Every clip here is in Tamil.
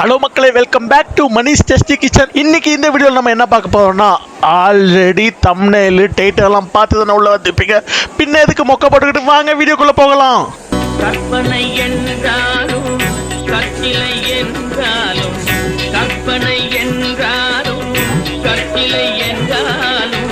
ஹலோ மக்களே welcome back to Manish tasty kitchen இன்னைக்கு இந்த வீடியோவில் நம்ம என்ன பார்க்க போறோம்னா ஆல்ரெடி தம்னேலு டைட்டில் பார்த்து தானே உள்ள வந்துப்பீங்க பின்ன எதுக்கு மொக்க போட்டுக்கிட்டு வாங்க வீடியோக்குள்ள போகலாம். கற்பனை என்றாலும் கற்சிலை என்றாலும் கற்பனை என்றாலும் கற்சிலை என்றாலும்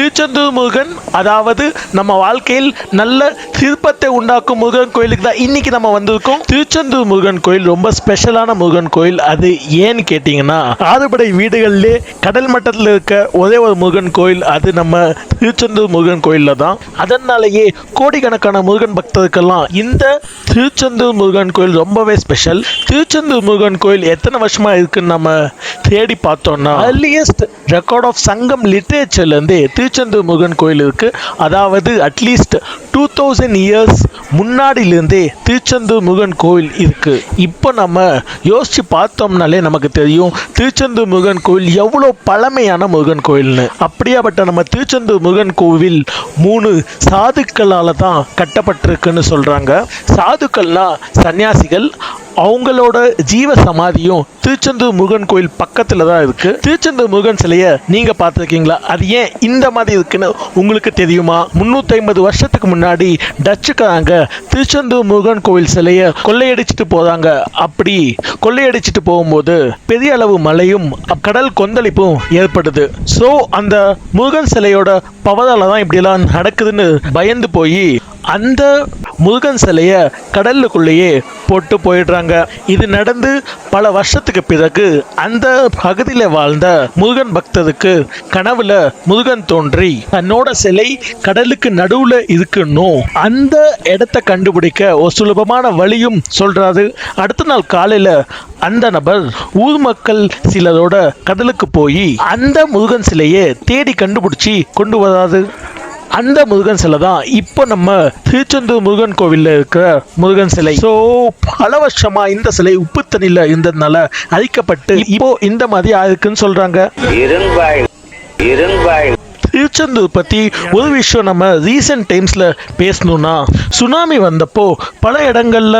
திருச்செந்தூர் முருகன் அதாவது நம்ம வாழ்க்கையில் நல்ல திருப்பத்தை உண்டாக்கும் முருகன் கோயிலுக்கு தான் இன்னைக்கு நம்ம வந்திருக்கோம். திருச்செந்தூர் முருகன் கோயில் ரொம்ப ஸ்பெஷலான முருகன் கோயில். அது ஏன்னு கேட்டிங்கன்னா ஆறுபடை வீடுகளிலே கடல் மட்டத்தில் இருக்க ஒரே ஒரு முருகன் கோயில். அது நம்ம திருச்செந்தூர் முருகன் கோயிலில் தான். அதனாலேயே கோடிக்கணக்கான முருகன் பக்தருக்கெல்லாம் இந்த திருச்செந்தூர் முருகன் கோயில் ரொம்பவே ஸ்பெஷல் திருச்செந்தூர் முருகன் கோயில் எத்தனை வருஷமா இருக்குன்னு நம்ம தேடி பார்த்தோம்னா அர்லியஸ்ட் ரெக்கார்ட் ஆஃப் சங்கம் லிட்ரேச்சர்லேருந்து திருச்செந்தூர் முருகன் கோயில் இருக்குது அதாவது at least two thousand years முன்னாடியிலேருந்தே Tiruchendur Murugan கோயில் இருக்குது இப்போ நம்ம யோசித்து பார்த்தோம்னாலே நமக்கு தெரியும் திருச்செந்தூர் முருகன் கோயில் எவ்வளோ பழமையான முருகன் கோயில்னு. அப்படியாப்பட்ட நம்ம திருச்செந்தூர் முருகன் கோவில் மூணு சாதுக்களால் தான் கட்டப்பட்டிருக்குன்னு சொல்கிறாங்க சாதுக்கள்னால் சன்னியாசிகள் அவங்களோட ஜீவ சமாதியும் திருச்செந்தூர் முருகன் கோயில் பக்கத்தில் தான் இருக்கு. திருச்செந்தூர் முருகன் சிலையை நீங்க பார்த்துருக்கீங்களா? அது ஏன் இந்த மாதிரி இருக்குன்னு உங்களுக்கு தெரியுமா? முன்னூத்தி ஐம்பது வருஷத்துக்கு முன்னாடி டச்சுக்காரங்க திருச்செந்தூர் முருகன் கோவில் சிலையை கொள்ளையடிச்சிட்டு போறாங்க. அப்படி கொள்ளையடிச்சிட்டு போகும்போது பெரிய அளவு மழையும் கடல் கொந்தளிப்பும் ஏற்படுது. ஸோ அந்த முருகன் சிலையோட பவரால தான் இப்படிலாம் நடக்குதுன்னு பயந்து போய் அந்த முருகன் சிலைய கடலுக்குள்ளேயே போட்டு போயிடுறாங்க. இது நடந்து பல வருஷத்துக்கு பிறகு அந்த பகுதியில் வாழ்ந்த முருகன் பக்தருக்கு கனவுல முருகன் தோன்றி தன்னோட சிலை கடலுக்கு நடுவுல இருக்குன்னும் அந்த இடத்தை கண்டுபிடிக்க ஒரு சுலபமான வழியும் சொல்றாரு. அடுத்த நாள் காலையில அந்த நபர் ஊர் மக்கள் சிலரோட கடலுக்கு போய் அந்த முருகன் சிலையை தேடி கண்டுபிடிச்சி கொண்டு வராது அந்த முருகன் சிலை தான் இப்போ நம்ம திருச்செந்தூர் முருகன் கோவிலில் இருக்கிற முருகன் சிலை. ஸோ பல வருஷமா இந்த சிலை உப்பு தண்ணியில் இருந்ததுனால அழிக்கப்பட்டு இப்போ இந்த மாதிரி ஆயிருக்குன்னு சொல்றாங்க. திருச்செந்தூர் பற்றி ஒரு விஷயம் நம்ம ரீசெண்ட் டைம்ஸில் பேசணும்னா சுனாமி வந்தப்போ பல இடங்கள்ல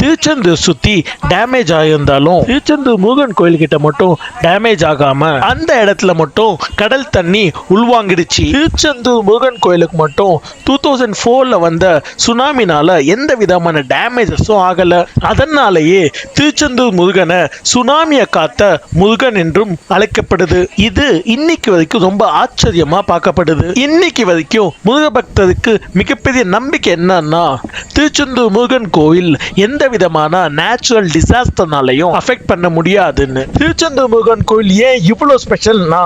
திருச்செந்தூர் சுற்றி டேமேஜ் ஆகியிருந்தாலும் திருச்செந்தூர் முருகன் கோயில்கிட்ட மட்டும் டேமேஜ் ஆகாமல் அந்த இடத்துல மட்டும் கடல் தண்ணி உள்வாங்கிடுச்சு. திருச்செந்தூர் முருகன் கோயிலுக்கு மட்டும் டூ தௌசண்ட் ஃபோரில் வந்த சுனாமினால எந்த விதமான டேமேஜஸும் ஆகலை. அதனாலேயே திருச்செந்தூர் முருகனை சுனாமியை காத்த முருகன் என்றும் அழைக்கப்படுது. இது இன்னைக்கு வரைக்கும் ரொம்ப ஆச்சரியமாக பார்க்க பார்க்கப்படுது இன்னைக்கு வரைக்கும் முருக பக்தருக்கு மிகப்பெரிய நம்பிக்கை என்னன்னா திருச்செந்தூர் முருகன் கோவில் எந்த விதமான நேச்சுரல் டிசாஸ்டர்னாலையும் அஃபெக்ட் பண்ண முடியாதுன்னு. திருச்செந்தூர் முருகன் கோவில் ஏன் இவ்வளோ ஸ்பெஷல்னா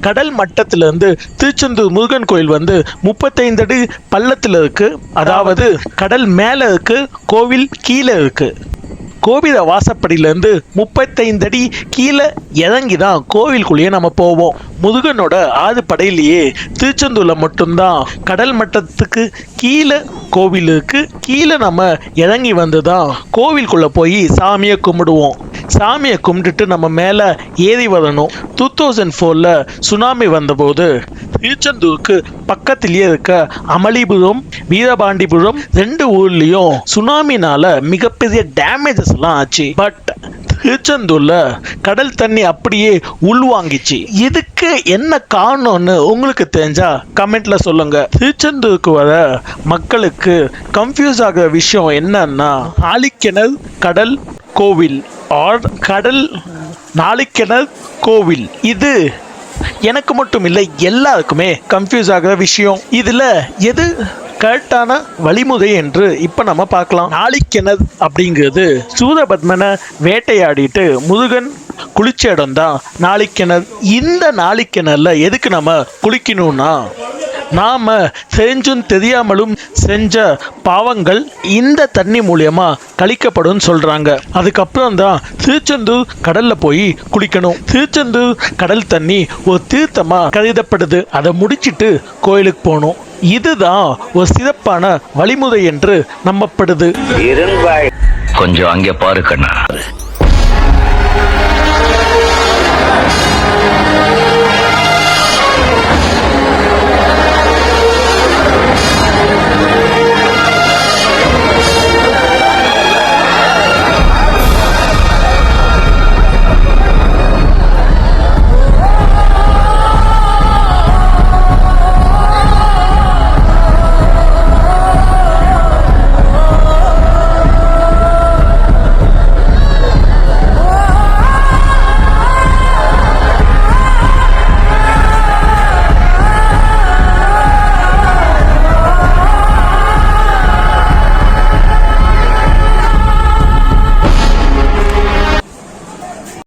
கடல் மட்டத்திலிருந்து திருச்செந்தூர் முருகன் கோயில் வந்து முப்பத்தைந்து அடி பள்ளத்தில் இருக்கு அதாவது கடல் மேலே இருக்கு கோவில் கீழே இருக்கு. கோவில வாசப்படியிலேருந்து முப்பத்தைந்து அடி கீழே இறங்கி தான் கோவிலுக்குள்ளேயே நம்ம போவோம். முருகனோட ஆறு படையிலேயே திருச்செந்தூரில் மட்டும்தான். கடல் மட்டத்துக்கு கீழே கோவில் கீழே நம்ம இறங்கி வந்து தான் கோவிலுக்குள்ளே போய் சாமியை கும்பிடுவோம். சாமியை கும்பிட்டுட்டு நம்ம மேலே ஏறி வரணும் டூ தௌசண்ட் ஃபோரில் சுனாமி வந்தபோது திருச்செந்தூருக்கு பக்கத்திலேயே இருக்க அமளிபுரம் வீரபாண்டிபுரம் ரெண்டு ஊர்லேயும் சுனாமினால் மிகப்பெரிய டேமேஜஸ் எல்லாம் ஆச்சு. பட் திருச்செந்தூரில் கடல் தண்ணி அப்படியே உள்வாங்கிச்சு. இதுக்கு என்ன காரணம்னு உங்களுக்கு தெரிஞ்சா கமெண்ட்ல சொல்லுங்க. திருச்செந்தூருக்கு வர மக்களுக்கு கன்ஃபியூஸ் ஆகிற விஷயம் என்னன்னா ஆழிக்கிணல் கடல் கோவில். கடல் நாளிக்கிணல் கோவில். இது எனக்கு மட்டும் இல்லை எல்லாருக்குமே கன்ஃபியூஸ் ஆகிற விஷயம். இதில் எது கரெக்டான வழிமுறை என்று இப்போ நம்ம பார்க்கலாம். நாளிக்கிணர் அப்படிங்கிறது சூரபத்மனை வேட்டையாடிட்டு முருகன் குளிச்ச இடம் தான் நாளிக்கிணர். இந்த நாளிக்கிணறுல எதுக்கு நம்ம குளிக்கணும்னா நாம தெரிஞ்சும் தெரியாமலும் செஞ்ச பாவங்கள் இந்த தண்ணி மூலியமா கழிக்கப்படும் சொல்றாங்க. அதுக்கப்புறம் தான் திருச்செந்தூர் கடல்ல போய் குளிக்கணும். திருச்செந்தூர் கடல் தண்ணி ஒரு தீர்த்தமா கருதப்படுது. அதை முடிச்சிட்டு கோயிலுக்கு போகணும். இதுதான் ஒரு சிறப்பான வழிமுறை என்று நம்பப்படுது. கொஞ்சம் அங்கே பாரு கண்ணா.